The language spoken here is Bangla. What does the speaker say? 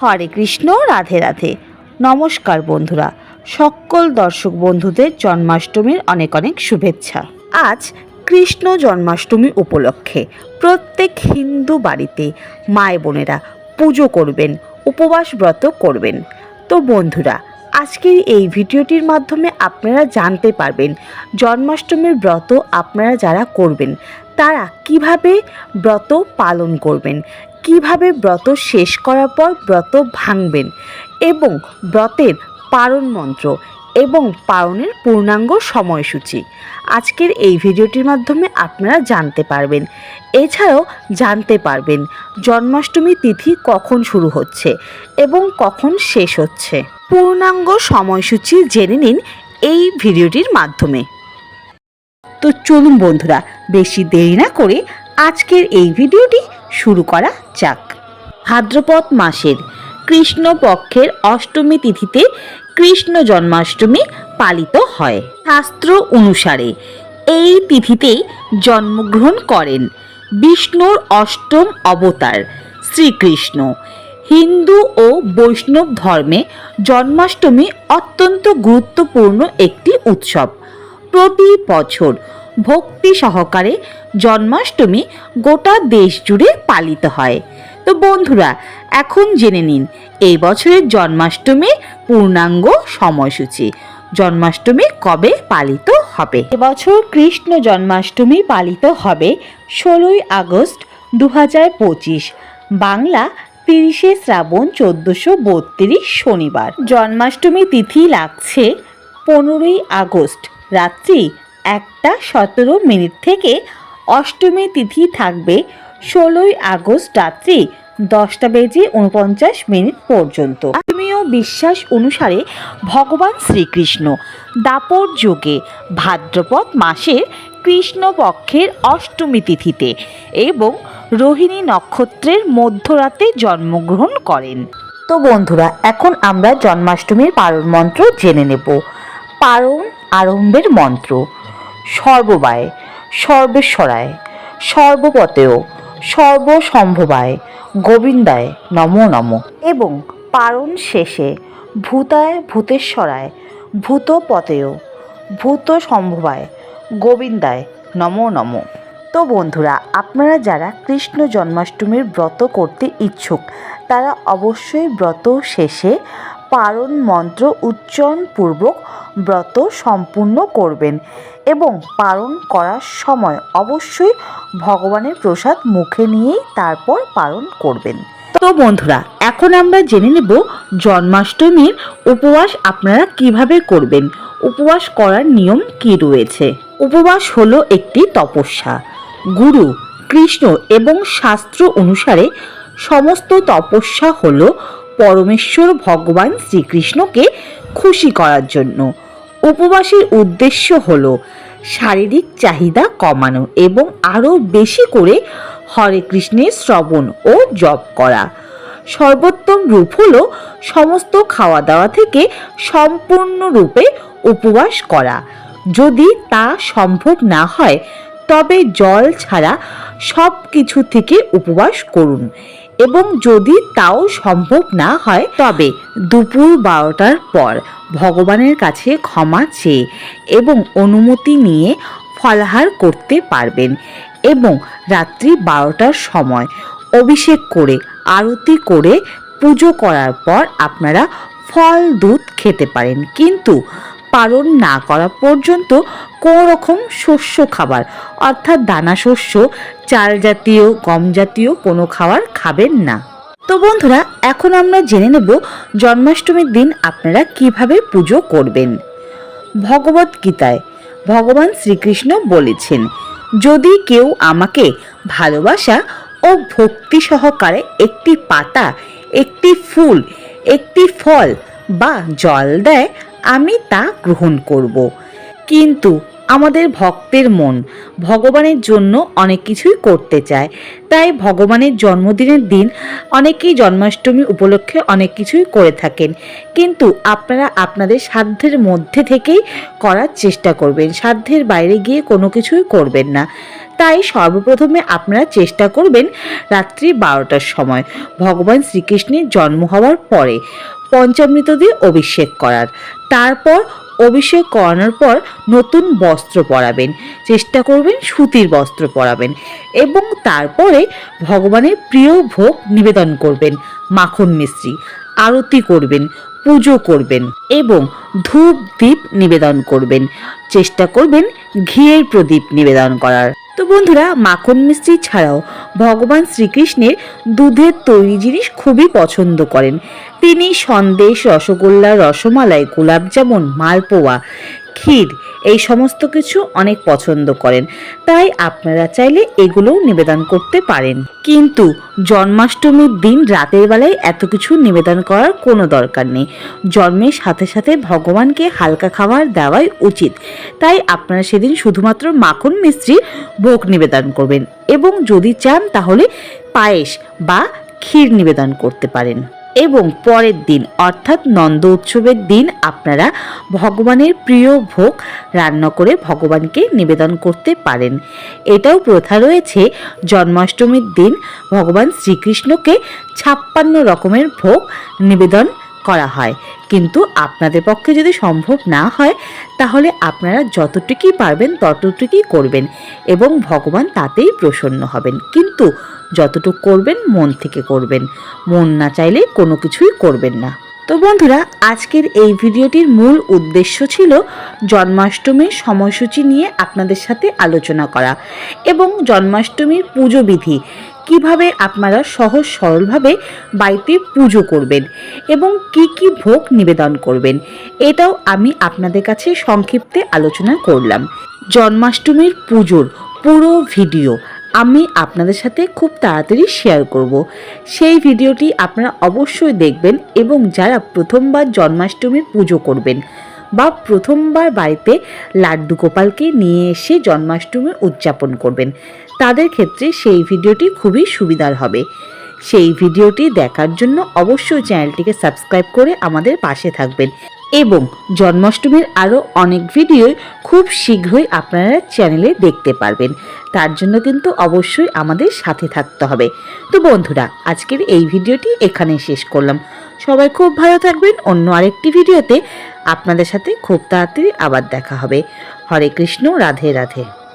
হরে কৃষ্ণ, রাধে রাধে। নমস্কার বন্ধুরা, সকল দর্শক বন্ধুদের জন্মাষ্টমীর অনেক অনেক শুভেচ্ছা। আজ কৃষ্ণ জন্মাষ্টমী উপলক্ষে প্রত্যেক হিন্দু বাড়িতে মায় বোনেরা পুজো করবেন, উপবাস ব্রত করবেন। তো বন্ধুরা, আজকের এই ভিডিওটির মাধ্যমে আপনারা জানতে পারবেন জন্মাষ্টমীর ব্রত আপনারা যারা করবেন তারা কীভাবে ব্রত পালন করবেন? কীভাবে ব্রত শেষ করার পর ব্রত ভাঙবেন? এবং ব্রতের পারণ মন্ত্র এবং পারণের পূর্ণাঙ্গ সময়সূচি। আজকের এই ভিডিওটির মাধ্যমে আপনারা জানতে পারবেন। এছাড়াও জানতে পারবেন জন্মাষ্টমী তিথি কখন শুরু হচ্ছে এবং কখন শেষ হচ্ছে। পূর্ণাঙ্গ সময়সূচি জেনে নিন এই ভিডিওটির মাধ্যমে। তো চলুন বন্ধুরা, বেশি দেরি না করে আজকের এই ভিডিওটি শুরু করা যাক। ভাদ্রপদ মাসের কৃষ্ণ পক্ষের অষ্টমী তিথিতে কৃষ্ণ জন্মাষ্টমী পালিত হয়। শাস্ত্র অনুসারে এই তিথিতেই জন্মগ্রহণ করেন বিষ্ণুর অষ্টম অবতার শ্রীকৃষ্ণ। হিন্দু ও বৈষ্ণব ধর্মে জন্মাষ্টমী অত্যন্ত গুরুত্বপূর্ণ একটি উৎসব। প্রতি বছর ভক্তি সহকারে জন্মাষ্টমী গোটা দেশ জুড়ে পালিত হয়। তো বন্ধুরা, এখন জেনে নিন, এই বছরের জন্মাষ্টমী পূর্ণাঙ্গ সময়সূচি। জন্মাষ্টমী কবে পালিত হবে? এবছর কৃষ্ণ জন্মাষ্টমী পালিত হবে ষোলোই আগস্ট দু হাজার পঁচিশ, বাংলা তিরিশে শ্রাবণ চোদ্দোশো বত্রিশ শনিবার। জন্মাষ্টমী তিথি লাগছে পনেরোই আগস্ট রাত্রি একটা সতেরো মিনিট থেকে অষ্টমী তিথি থাকবে ষোলোই আগস্ট রাত্রি দশটা বেজে উনপঞ্চাশ মিনিট পর্যন্ত। ধর্মীয় বিশ্বাস অনুসারে ভগবান শ্রীকৃষ্ণ দাপর যুগে ভাদ্রপদ মাসের কৃষ্ণপক্ষের অষ্টমী তিথিতে এবং রোহিণী নক্ষত্রের মধ্যরাতে জন্মগ্রহণ করেন। তো বন্ধুরা, এখন আমরা জন্মাষ্টমীর পারণ মন্ত্র জেনে নেব। পারণ আরম্ভের মন্ত্র। সর্ববায়, সর্বেশ্বরায় সর্বপতেয় সর্বসম্ভবায়, গোবিন্দায় নমো নম। এবং পারণ শেষে ভূতায় ভূতেশ্বরায় ভূতপতেয় ভূত সম্ভবায় গোবিন্দায় নমো নম। তো বন্ধুরা, আপনারা যারা কৃষ্ণ জন্মাষ্টমীর ব্রত করতে ইচ্ছুক, তারা অবশ্যই ব্রত শেষে পারণ মন্ত্র উচ্চারণপূর্বক ব্রত সম্পূর্ণ করবেন এবং পালন করার সময় অবশ্যই ভগবানের প্রসাদ মুখে নিয়েই তারপর পালন করবেন। তো বন্ধুরা, এখন আমরা জেনে নেব জন্মাষ্টমীর উপবাস আপনারা কীভাবে করবেন। উপবাস করার নিয়ম কি রয়েছে? উপবাস হলো একটি তপস্যা। গুরু, কৃষ্ণ এবং শাস্ত্র অনুসারে সমস্ত তপস্যা হলো পরমেশ্বর ভগবান শ্রীকৃষ্ণকে খুশি করার জন্য। উপবাসের উদ্দেশ্য হল শারীরিক চাহিদা কমানো এবং আরও বেশি করে হরে কৃষ্ণের শ্রবণ ও জপ করা। সর্বোত্তম রূপ হল সমস্ত খাওয়া দাওয়া থেকে সম্পূর্ণরূপে উপবাস করা। যদি তা সম্ভব না হয়, তবে জল ছাড়া সব কিছু থেকে উপবাস করুন। এবং যদি তাও সম্ভব না হয়, তবে দুপুর বারোটার পর ভগবানের কাছে ক্ষমা চেয়ে এবং অনুমতি নিয়ে ফলাহার করতে পারবেন এবং রাত্রি বারোটার সময় অভিষেক করে, আরতি করে পুজো করার পর আপনারা ফল, দুধ খেতে পারেন। কিন্তু পালন না করা পর্যন্ত রকম শস্য খাবার, অর্থাৎ দানা শস্য, চাল জাতীয়, গম জাতীয় কোনো খাবার খাবেন না। তো বন্ধুরা, এখন আমরা জেনে নেব জন্মাষ্টমীর দিন আপনারা কীভাবে পুজো করবেন। ভগবত গীতায় ভগবান শ্রীকৃষ্ণ বলেছেন, যদি কেউ আমাকে ভালোবাসা ও ভক্তি সহকারে একটি পাতা, একটি ফুল, একটি ফল বা জল দেয়, আমি তা গ্রহণ করব। কিন্তু আমাদের ভক্তের মন ভগবানের জন্য অনেক কিছুই করতে চায়। তাই ভগবানের জন্মদিনের দিন অনেকেই জন্মাষ্টমী উপলক্ষে অনেক কিছুই করে থাকেন। কিন্তু আপনারা আপনাদের সাধ্যের মধ্যে থেকেই করার চেষ্টা করবেন। সাধ্যের বাইরে গিয়ে কোনো কিছুই করবেন না। তাই সর্বপ্রথমে আপনারা চেষ্টা করবেন রাত্রি বারোটার সময় ভগবান শ্রীকৃষ্ণের জন্ম হওয়ার পরে পঞ্চামৃত দিয়ে অভিষেক করার। তারপর অভিষেক করানোর পর নতুন বস্ত্র পরাবেন। চেষ্টা করবেন সুতির বস্ত্র পরাবেন এবং তারপরে ভগবানের প্রিয় ভোগ নিবেদন করবেন। মাখন মিস্ত্রি, আরতি করবেন, পুজো করবেন এবং ধূপ দ্বীপ নিবেদন করবেন। চেষ্টা করবেন ঘিয়ের প্রদীপ নিবেদন করার। তো বন্ধুরা, মাখন মিষ্টি ছাড়াও ভগবান শ্রীকৃষ্ণের দুধের তৈরি জিনিস খুবই পছন্দ করেন। তিনি সন্দেশ, রসগোল্লা, রসমালাই গোলাপজামুন মালপোয়া ক্ষীর। এই সমস্ত কিছু অনেক পছন্দ করেন। তাই আপনারা চাইলে এগুলোও নিবেদন করতে পারেন। কিন্তু জন্মাষ্টমীর দিন রাতের বেলায় এত কিছু নিবেদন করার কোনো দরকার নেই। জন্মের সাথে সাথে ভগবানকে হালকা খাবার দেওয়াই উচিত। তাই আপনারা সেদিন শুধুমাত্র মাখন মিশ্রি ভোগ নিবেদন করবেন এবং যদি চান তাহলে পায়েস বা ক্ষীর নিবেদন করতে পারেন। এবং পরের দিন, অর্থাৎ নন্দ উৎসবের দিন, আপনারা ভগবানের প্রিয় ভোগ রান্না করে ভগবানকে নিবেদন করতে পারেন। এটাও প্রথা রয়েছে, জন্মাষ্টমীর দিন ভগবান শ্রীকৃষ্ণকে ছাপ্পান্ন রকমের ভোগ নিবেদন করা হয়। কিন্তু আপনাদের পক্ষে যদি সম্ভব না হয়, তাহলে আপনারা যতটুকুই পারবেন ততটুকুই করবেন এবং ভগবান তাতেই প্রসন্ন হবেন। কিন্তু যতটুকু করবেন, মন থেকে করবেন। মন না চাইলে কোনো কিছুই করবেন না। তো বন্ধুরা, আজকের এই ভিডিওটির মূল উদ্দেশ্য ছিল জন্মাষ্টমীর সময়সূচি নিয়ে আপনাদের সাথে আলোচনা করা এবং জন্মাষ্টমীর পুজো বিধি। কীভাবে আপনারা সহজ সরলভাবে বাড়িতে পুজো করবেন এবং কি কি ভোগ নিবেদন করবেন, এটাও আমি আপনাদের কাছে সংক্ষিপ্তে আলোচনা করলাম। জন্মাষ্টমীর পুজোর পুরো ভিডিও আমি আপনাদের সাথে খুব তাড়াতাড়ি শেয়ার করব। সেই ভিডিওটি আপনারা অবশ্যই দেখবেন এবং যারা প্রথমবার জন্মাষ্টমীর পুজো করবেন বা প্রথমবার বাড়িতে লাড্ডু গোপালকে নিয়ে এসে জন্মাষ্টমী উদযাপন করবেন, তাদের ক্ষেত্রে সেই ভিডিওটি খুবই সুবিধার হবে। সেই ভিডিওটি দেখার জন্য অবশ্যই চ্যানেলটিকে সাবস্ক্রাইব করে আমাদের পাশে থাকবেন। এবং জন্মাষ্টমীর আরও অনেক ভিডিও খুব শীঘ্রই আপনারা চ্যানেলে দেখতে পারবেন। তার জন্য কিন্তু অবশ্যই আমাদের সাথে থাকতে হবে। তো বন্ধুরা, আজকের এই ভিডিওটি এখানে শেষ করলাম। সবাই খুব ভালো থাকবেন। অন্য আরেকটি ভিডিওতে আপনাদের সাথে খুব তাড়াতাড়ি আবার দেখা হবে। হরে কৃষ্ণ, রাধে রাধে।